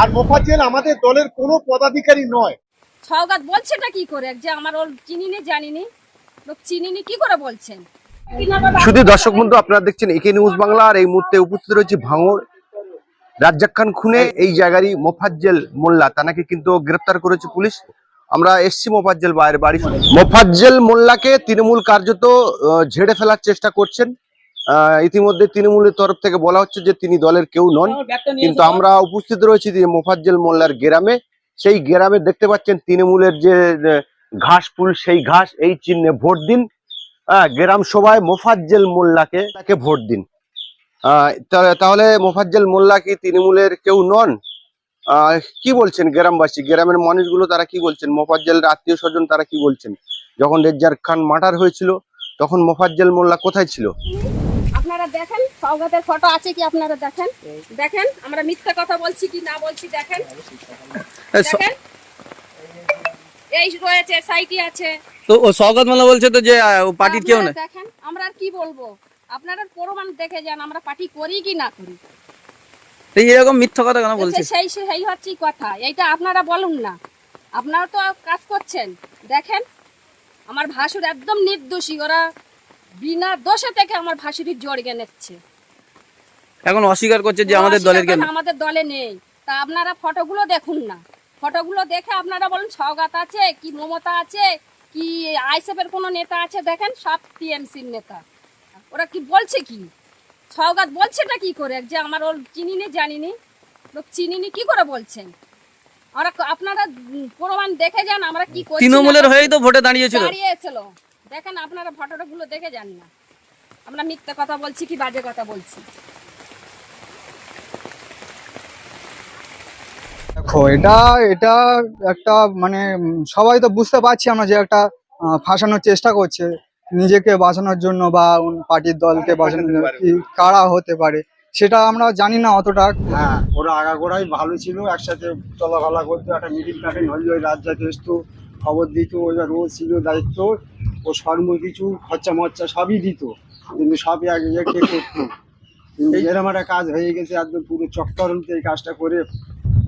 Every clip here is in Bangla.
আর মোফাজ্জেল আমাদের দলের কোনো পদাধিকারী নয়। সওগাত বলছেটা কি করে? যে আমার ওর চিনিনি জানিনি। লোক চিনিনি কি করে বলছেন? শুধু দর্শক বন্ধু আপনারা দেখছেন একে নিউজ বাংলা আর এই মুহূর্তে উপস্থিত রয়েছে ভাঙড় রাজ্জাক খান খুনে এই জায়গারই মোফাজ্জেল মোল্লা। তানাকে কিন্তু গ্রেপ্তার করেছে পুলিশ। আমরা এসছি মোফাজ্জেল বাইরের বাড়ি মোফাজ্জেল মোল্লাকে তৃণমূল কার্যত ঝেড়ে ফেলার চেষ্টা করছেন। ইতিমধ্যে তৃণমূলের তরফ থেকে বলা হচ্ছে যে তিনি দলের কেউ নন। কিন্তু আমরা উপস্থিত রয়েছি যে মোফাজ্জেল মোল্লার গ্রামে। সেই গ্রামে দেখতে পাচ্ছেন তৃণমূলের যে ঘাস ফুল সেই ঘাস এই চিহ্নে ভোট দিন। গ্রাম সভায় মোফাজ্জেল মোল্লাকে তাকে ভোট দিন। তাহলে মোফাজ্জেল মোল্লা কি তৃণমূলের কেউ নন? আহ, কি বলছেন গ্রামবাসী? গ্রামের মানুষগুলো তারা কি বলছেন? মোফাজ্জেল আত্মীয় স্বজন তারা কি বলছেন? যখন রেজ্জার খান মার্ডার হয়েছিল তখন মোফাজ্জেল মোল্লা কোথায় ছিল? দেখেন ফটো আছে কি আপনারা দেখেন? দেখেন আমরা মিথ্যা কথা বলছি কি না বলছি দেখেন। দেখেন। এই রয়েছে সাইটি আছে। তো ও মোল্লা বলছে তো যে পার্টির কেউ না দেখেন আমরা আর কি বলব? আপনারা প্রমাণ দেখে যান আমরা পার্টি করি কি না করি। তো এরকম মিথ্যা কথা কেন বলছে সেই সেই হচ্ছে কথা এইটা আপনারা বলুন না। আপনারা তো কাজ করছেন। দেখেন আমার ভাসুর একদম নির্দোষী ওরা বিনা দোষে থেকে আমার ভাসুরি জড়িয়ে নিচ্ছে এখন অস্বীকার করছে যে আমাদের দলের কেন আমাদের দলে নেই। তা আপনারা ফটোগুলো দেখুন না। ফটোগুলো দেখে আপনারা বলুন সওগাত আছে কি মমতা আছে কি আইসএফের কোনো নেতা আছে দেখেন সব টিএমসির নেতা। ওরা কি বলছে কি? সওগাত বলছেটা কি করে? যে আমার ওর চিনিনি জানিনি। লোক চিনিনি কি করে বলছেন? আপনারা প্রমাণ দেখে যান আমরা কি করছি। তৃণমূলের হয়েই তো ভোটে দাঁড়িয়েছিল। দাঁড়িয়েছিল। দেখেন আপনারা ফটোগুলো দেখে যান না। আমরা মিথ্যা কথা বলছি কি বাজে কথা বলছি? দেখো এটা এটা একটা মানে সবাই তো বুঝতে পারছি আমরা যে একটা ফাঁসানোর চেষ্টা করছে। নিজেকে বাঁচানোর জন্য বা পার্টির দলকে বাঁচানোর জন্য কি কারা হতে পারে সেটা আমরা জানি না অতটা। হ্যাঁ ওরা আগাগোড়াই ভালো ছিল একসাথে চলাফেরা করতো একটা মিটিং টাটিং হলে ওই রাজ্যাতে আসতো খবর দিত ওইটা রোজ ছিল দায়িত্ব। ও সর্ব কিছু খরচা মরচা সবই দিত। কিন্তু সবই আগে একে করতো। কিন্তু এরকম একটা কাজ হয়ে গেছে একদম পুরো চক্করন্তে এই কাজটা করে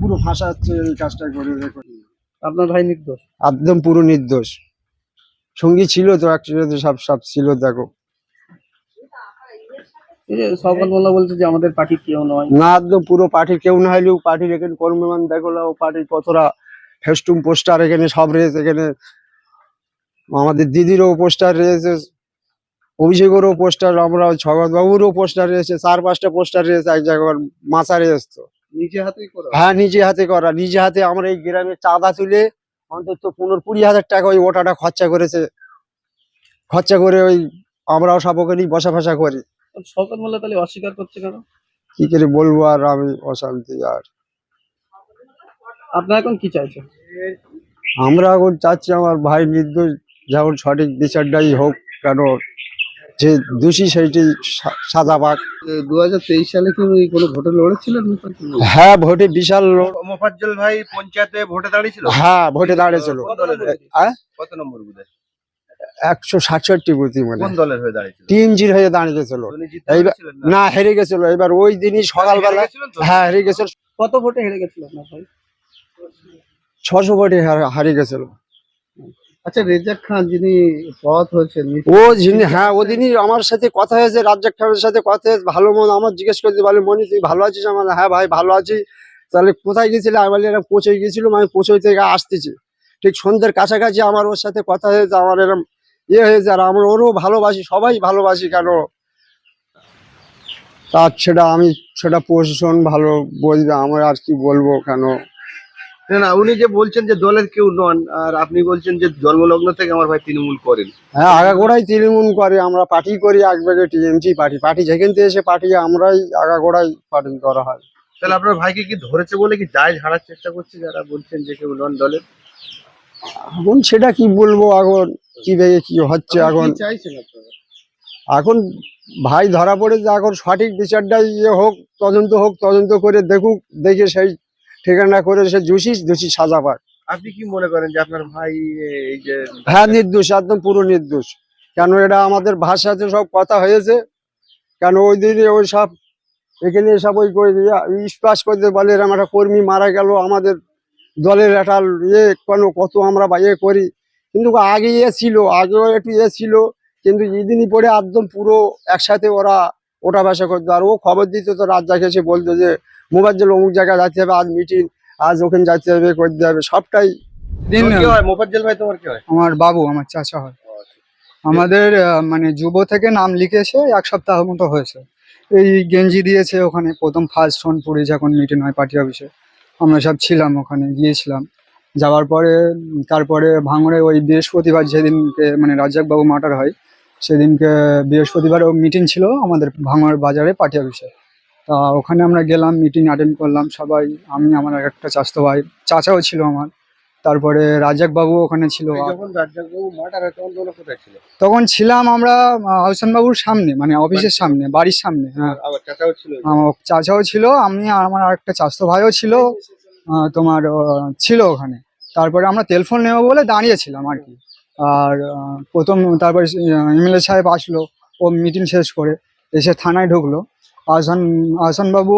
পুরো ফাঁসাচ্ছে এই কাজটা করে আপনার ভাই নির্দোষ? একদম পুরো নির্দোষ। সঙ্গী ছিল তো একসাথে সব সব ছিল দেখো। যে বলছে যে আমাদের পার্টির কেউ নয়। না একদম পুরো পার্টির কেউ না হলেও পার্টির এখানে কর্মমান দেখো পার্টির কতটা ফেস্টুম পোস্টার এখানে সব রয়েছে এখানে আমাদের দিদিরও পোস্টার রয়েছে অভিষেকেরও পোস্টার আমরা ছগত বাবুরও পোস্টার রয়েছে চার পাঁচটা পোস্টার রয়েছে এক জায়গায় নিজে হাতেই হ্যাঁ নিজে হাতে করা নিজে হাতে আমরা এই গ্রামে চাঁদা তুলে অন্তত পনেরো কুড়ি হাজার টাকা ওই ওটাটা খরচা করেছে। খরচা করে ওই আমরাও সব ওখানেই বসা ফসা করি। তাহলে অস্বীকার করছে কেন? কি করে বলব আর আমি অশান্তি আর। আপনারা এখন কি চাইছেন? আমরা এখন চাচ্ছি আমার ভাই নির্দোষ যেমন সঠিক বিচারটাই হোক কেন যে দোষী সেইটি সা- সাজা পাক। দু হাজার তেইশ সালে কি কোনো ভোটে লড়েছিলেন হ্যাঁ ভোটে বিশাল মোফাজ্জল ভাই পঞ্চায়েতে ভোটে দাঁড়িয়েছিল? হ্যাঁ ভোটে দাঁড়িয়েছিল। দলের হয়ে? কত নম্বর একশো সাতষট্টি বুথি মানে হয়ে। তিন জির হয়ে দাঁড়িয়েছিল। এইবার- না? হেরে গেছিল। এবার ওই দিনই সকালবেলা? হ্যাঁ হেরে গেছিল। কত ভোটে হেরে গেছিল ছশো ভোটে হারিয়ে গেছিল। আচ্ছা রেজাক খান যিনি পথ হয়েছেন ও যিনি হ্যাঁ আমার সাথে কথা হয়েছে খানের সাথে কথা হয়েছে, ভালো মন, আমার জিজ্ঞেস বলে, মনি, তুই ভালো আছিস? হ্যাঁ ভাই, ভালো তাহলে কোথায় বলি এরকম আমি থেকে আসতেছি। ঠিক সন্ধ্যের কাছাকাছি আমার ওর সাথে কথা হয়েছে, আমার এরকম ইয়ে হয়েছে, আর আমরা ওরও ভালোবাসি, সবাই ভালোবাসি কেন? তার সেটা আমি, সেটা প্রশাসন ভালো বলবে আমার আর কি বলব কেন? না না উনি যে বলছেন যে দলের কেউ নন আর আপনি বলছেন যে জন্মলগ্ন থেকে আমার ভাই তৃণমূল করেন। হ্যাঁ আগাগোড়াই তৃণমূল করে আমরা পার্টি করি একবারে টিএমসি পার্টি। পার্টি যেখান থেকে এসে পার্টি আমরাই আগাগোড়াই পার্টি করা হয়। তাহলে আপনার ভাইকে কি ধরেছে বলে কি দায় ঝাড়ার চেষ্টা করছে যারা বলছেন যে কেউ নন দলের? এখন সেটা কি বলব এখন কি ভেবে কি হচ্ছে এখন? চাইছেন আপনারা? এখন ভাই ধরা পড়েছে এখন সঠিক বিচারটাই ইয়ে হোক তদন্ত হোক তদন্ত করে দেখুক দেখে সেই ঠিকানা করে সে দোষী দোষী সাজা পাক আপনি কি মনে করেন যে আপনার ভাই এই যে হ্যাঁ নির্দোষ একদম পুরো নির্দোষ। কেন এটা আমাদের ভাষাতে সব কথা হয়েছে কেন ওই দিনে ওই সব এখানে সব ওই স্পাস করতে বলে এরকম একটা কর্মী মারা গেল আমাদের দলের একটা ইয়ে কোনো কত আমরা বা ইয়ে করি। কিন্তু আগে ইয়ে ছিল আগেও একটু ইয়ে ছিল কিন্তু ইদিনই পরে একদম পুরো একসাথে ওরা ওটা বাসা করতো। আর ও খবর দিত তো রাত জাগে এসে বলতো যে মোবাজ্জেল অমুক জায়গায় যেতে হবে আজ মিটিং আজ ওখানে যেতে হবে করতে হবে সবটাই। হয়? মোফাজ্জল ভাই তোমার কি হয়? আমার বাবু আমার চাচা হয়। আমাদের মানে যুব থেকে নাম লিখেছে এক সপ্তাহ মতো হয়েছে। এই গেঞ্জি দিয়েছে ওখানে প্রথম ফার্স্ট সোনপুরে যখন মিটিং হয় পার্টি অফিসে আমরা সব ছিলাম ওখানে গিয়েছিলাম। যাওয়ার পরে তারপরে ভাঙড়ে ওই বৃহস্পতিবার যেদিনকে মানে রাজ্জাকবাবু মার্টার হয় সেদিনকে বৃহস্পতিবার মিটিং ছিল আমাদের ভাঙড় বাজারে পার্টি অফিসে তা ওখানে আমরা গেলাম মিটিং অ্যাটেন্ড করলাম সবাই আমি আমার একটা চাচতো ভাই চাচাও ছিল আমার। তারপরে রাজ্জাকবাবু ওখানে ছিল। তখন ছিলাম আমরা আহসান বাবুর সামনে মানে অফিসের সামনে বাড়ির সামনে হ্যাঁ। চাচাও ছিল আমার চাচাও ছিল আমি আর আমার আরেকটা চাচতো ভাইও ছিল তোমার ছিল ওখানে। তারপরে আমরা টেলিফোন নেব বলে দাঁড়িয়েছিলাম আর কি। আর প্রথম তারপরে এমএলএ সাহেব আসলো ও মিটিং শেষ করে এসে থানায় ঢুকলো। আহসান আহসান বাবু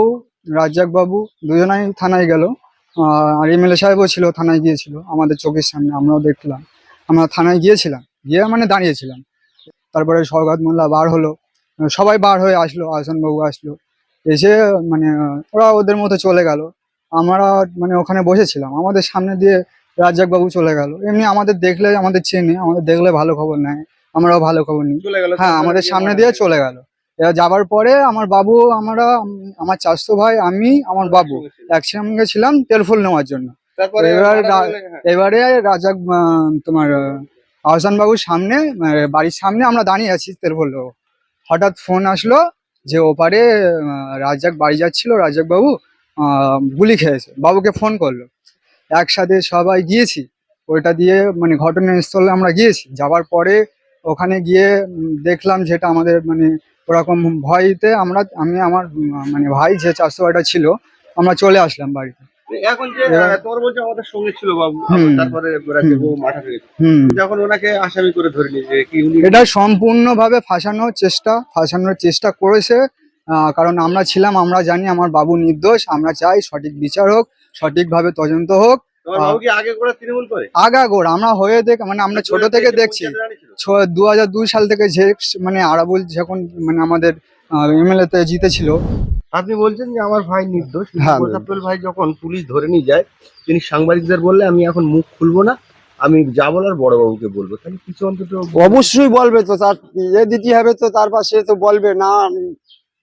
রাজ্জাক বাবু দুজনাই থানায় গেল। আর এমএলএ সাহেবও ছিল থানায় গিয়েছিল আমাদের চোখের সামনে আমরাও দেখলাম। আমরা থানায় গিয়েছিলাম গিয়ে মানে দাঁড়িয়েছিলাম। তারপরে সৌগাত মোল্লা বার হলো সবাই বার হয়ে আসলো আহসান বাবু আসলো। এসে মানে ওরা ওদের মতো চলে গেল। আমরা মানে ওখানে বসেছিলাম আমাদের সামনে দিয়ে রাজ্জাক বাবু চলে গেল। এমনি আমাদের দেখলে আমাদের চেনে আমাদের দেখলে ভালো খবর নেয় আমরাও ভালো খবর নিই। চলে গেল হ্যাঁ আমাদের সামনে দিয়ে চলে গেল। যাবার পরে আমার বাবু আমরা আমার চাচতো ভাই আমি আমার বাবু একসঙ্গে ছিলাম তেলফুল নেওয়ার জন্য। এবার মারা রা- গেলে। এবারে রাজাক আহ, তোমার আহসান বাবুর সামনে বাড়ির সামনে আমরা দাঁড়িয়ে আছি তেলফুল নেব। হঠাৎ ফোন আসলো যে ওপারে আহ, রাজ্জাক বাড়ি যাচ্ছিল রাজাক বাবু গুলি খেয়েছে। বাবুকে ফোন করল। একসাথে সবাই গিয়েছি। ওইটা দিয়ে মানে ঘটনাস্থলে আমরা গিয়েছি। যাওয়ার পরে ওখানে গিয়ে দেখলাম যেটা আমাদের মানে ওরকম ভয়তে আমরা আমি আমার মানে ভাই যে চারশো ভাইটা ছিল আমরা চলে আসলাম বাড়িতে। এখন যে এবার- বলছে আমাদের সঙ্গে ছিল বাবু তারপরে রাজ্জাকবাবু মার্টার হয়েছে হুম। যখন ওনাকে আসামি করে ধরে নিয়েছে কি এটা সম্পূর্ণভাবে ফাঁসানোর চেষ্টা ফাঁসানোর চেষ্টা করেছে আহ, কারণ আমরা ছিলাম আমরা জানি আমার বাবু নির্দোষ আমরা চাই সঠিক বিচার হোক সঠিকভাবে তদন্ত হোক। আগাগোড় আমরা হয়ে দেখ মানে আমরা ছোট থেকে দেখছি। দু হাজার দুই সাল থেকে যে মানে আরাবুল যখন মানে আমাদের এমএলএ তে জিতেছিল। আপনি বলছেন যে আমার ভাই নির্দোষ হ্যাঁ, ভাই যখন পুলিশ ধরে নিয়ে যায় তিনি সাংবাদিকদের বললে আমি এখন মুখ খুলবো না আমি যা বলার বড়বাবুকে বলব। তাহলে কিছু অন্তত অবশ্যই বলবে তো তার ইয়ে দিতে হবে তো তার পাশে তো বলবে না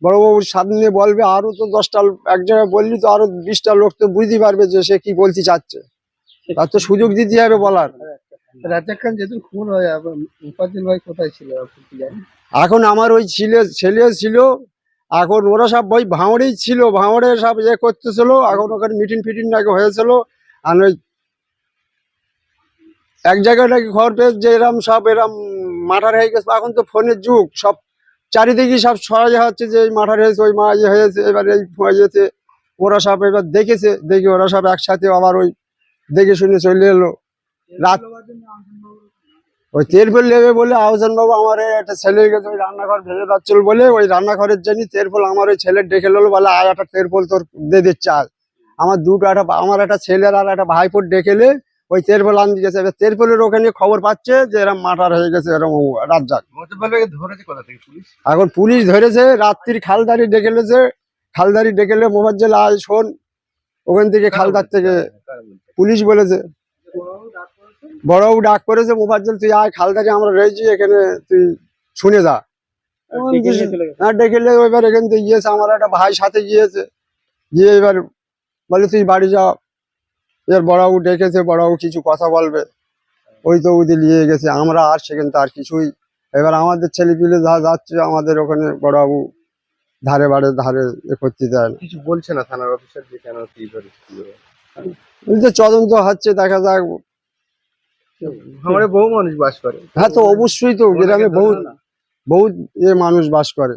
বড়বাবুর সামনে বলবে আরও তো দশটা এক জায়গায় বললি তো আরও বিশটা লোক তো বুঝতে পারবে যে সে কি বলতে চাচ্ছে। তার তো সুযোগ দিতে হবে বলার। রাজ্জাক খান যেদিন খুন হয় মুফাজ্জল ভাই কোথায় ছিল এখন আমার ওই ছেলে ছেলে ছিল, এখন ওরা সব ওই ভাঁড়েই ছিল, ভাঁড়ে সব ইয়ে করতেছিল, এখন ওখানে মিটিং ফিটিং নাকি হয়েছিল, আর ওই এক জায়গায় নাকি ঘর পেয়ে যে এরম সব এরম মাঠার হয়ে গেছে, এখন তো ফোনের যুগ, সব চারিদিকে সব ছড়াই হচ্ছে যে এই মাঠার হয়েছে, ওই মা ইয়ে হয়েছে, এবার এই হয়েছে, ওরা সব এবার দেখেছে, দেখে ওরা সব একসাথে আবার ওই দেখে শুনে চলে এলো। রাত ওই তেরফল নেবে বলে আহসান বাবু আমার একটা ছেলে গেছে ওই রান্নাঘর ভেঙে যাচ্ছিল বলে ওই রান্নাঘরের জন্য তেরফল আমার ওই ছেলে ডেকে নিলো বলে আর একটা তেরফল তোর দিয়ে দিচ্ছে আজ আমার দুটো একটা আমার একটা ছেলের আর একটা ভাইপোর ডেকেলে ওই তেরফল আনতে গেছে। এবার তেরফলের ওখানে খবর পাচ্ছে যে এরম মাটার হয়ে গেছে এরম রাজ্জাক পুলিশ? এখন পুলিশ ধরেছে রাত্রির খালদারি ডেকেলেছে খালদারি ডেকেলে মোবাজ্জেল আয় শোন ওখান থেকে খালদার থেকে পুলিশ বলেছে। বড়বাবু ডাক করেছে মোবাজ্জেল তুই আয় খালদারি আমরা রয়েছি এখানে তুই শুনে যা। হ্যাঁ ডেকেলে এবার এখান থেকে গিয়েছে আমার একটা ভাই সাথে গিয়েছে। গিয়ে এবার বলে তুই বাড়ি যা। এবার ডেকেছে কিছু কথা বলবে। ওই তো ওদের নিয়ে গেছে আমরা আর সেখানে আর কিছুই। এবার আমাদের ছেলে পিলে যা যাচ্ছে আমাদের ওখানে বড়বাবু ধারে বাড়ে ধারে এ করতে দেয় না। কিছু বলছে না থানার অফিসার যে কেন কি করে তদন্ত হচ্ছে দেখা যাক আমাদের বহু মানুষ বাস করে। হ্যাঁ তো অবশ্যই তো গ্রামে বহু বহুত এ মানুষ বাস করে।